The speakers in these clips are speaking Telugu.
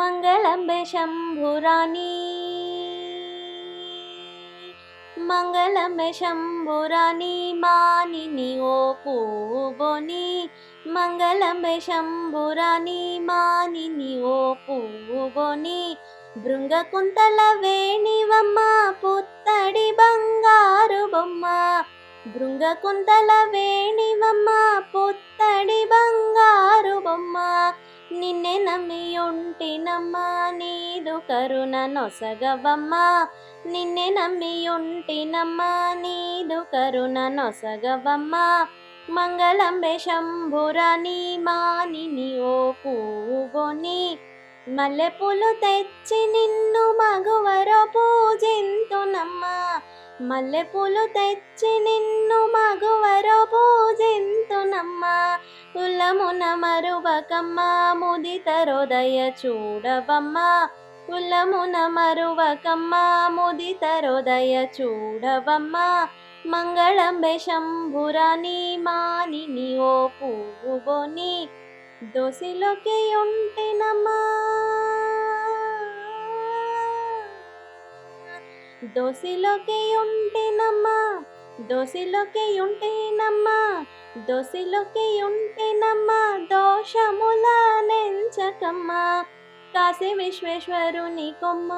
మంగళంబే శంభురాణి. మంగళంబే శంభురాణి మానిని ఓ పూబోని. మంగళంబే శంభురాణి మానిని ఓ పూబోని. భృంగకుంతల వేణివమ్మ పుత్తడి బంగారు బొమ్మ. భృంగకుంతల వేణివమ్మ పుత్త ఉంటినమ్మ నీదు కరుణ నొసగవమ్మా. నిన్నే నమ్మియుంటినమ్మా నీదు కరుణ నొసగవమ్మా. మంగళంబే శంభురాని మానిని ఓ పూగొని మల్లెపూలు తెచ్చి మల్లెపూలు తెచ్చి నిన్ను మగువరో పూజింతునమ్మ. కులమున మరువకమ్మ ముదితరోదయ చూడవమ్మా. కులమున ఉల్లమున మరువకమ్మ ముదిత హృదయ చూడవమ్మ. శంభురాని మానిని ఓ పువ్వుని దోసిలోకి ఉంటేనమ్మా దోసిలోకి ఉంటేనమ్మా దోసిలోకి ఉంటేనమ్మా దోసిలోకి ఉంటేనమ్మా దోషముల నెంచకమ్మా కాశీ విశ్వేశ్వరుని కొమ్మ.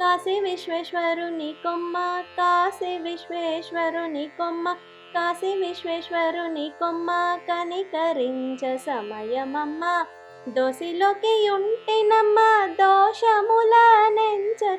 కాశీ విశ్వేశ్వరుని కొమ్మ కాశీ విశ్వేశ్వరుని కొమ్మ కాశీ విశ్వేశ్వరుని కొమ్మ కనికరించ సమయమమ్మ దోసిలోకి ఉంటేనమ్మా దోషము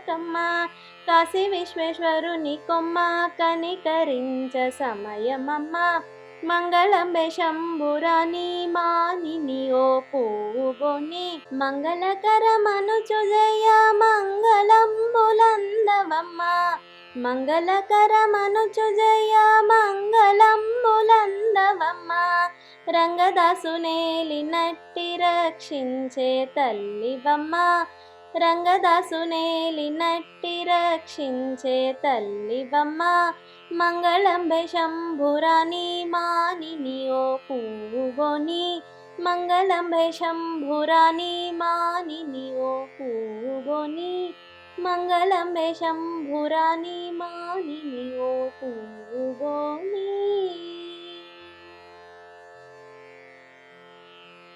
కమ్మ కాశీ విశ్వేశ్వరుని కొమ్మ కనికరించ సమయమమ్మ. మంగళంబే శంభురాని మానిని ఓ పూగొని మంగళకరమనుచు జయ మంగళంబులందవమ్మ. మంగళకరమనుచు జయ మంగళంబులందవమ్మ. రంగదాసునేలినట్టి రక్షించే తల్లివమ్మ. రంగదాసునేలినట్టి రక్షించే తల్లివమ్మ మంగళంబే శంభురాని మానిని ఓ పూగోని మంగళంబే శంభురాని మానిని ఓ పూగోని మంగళంబే శంభురాని మానిని ఓ పూగో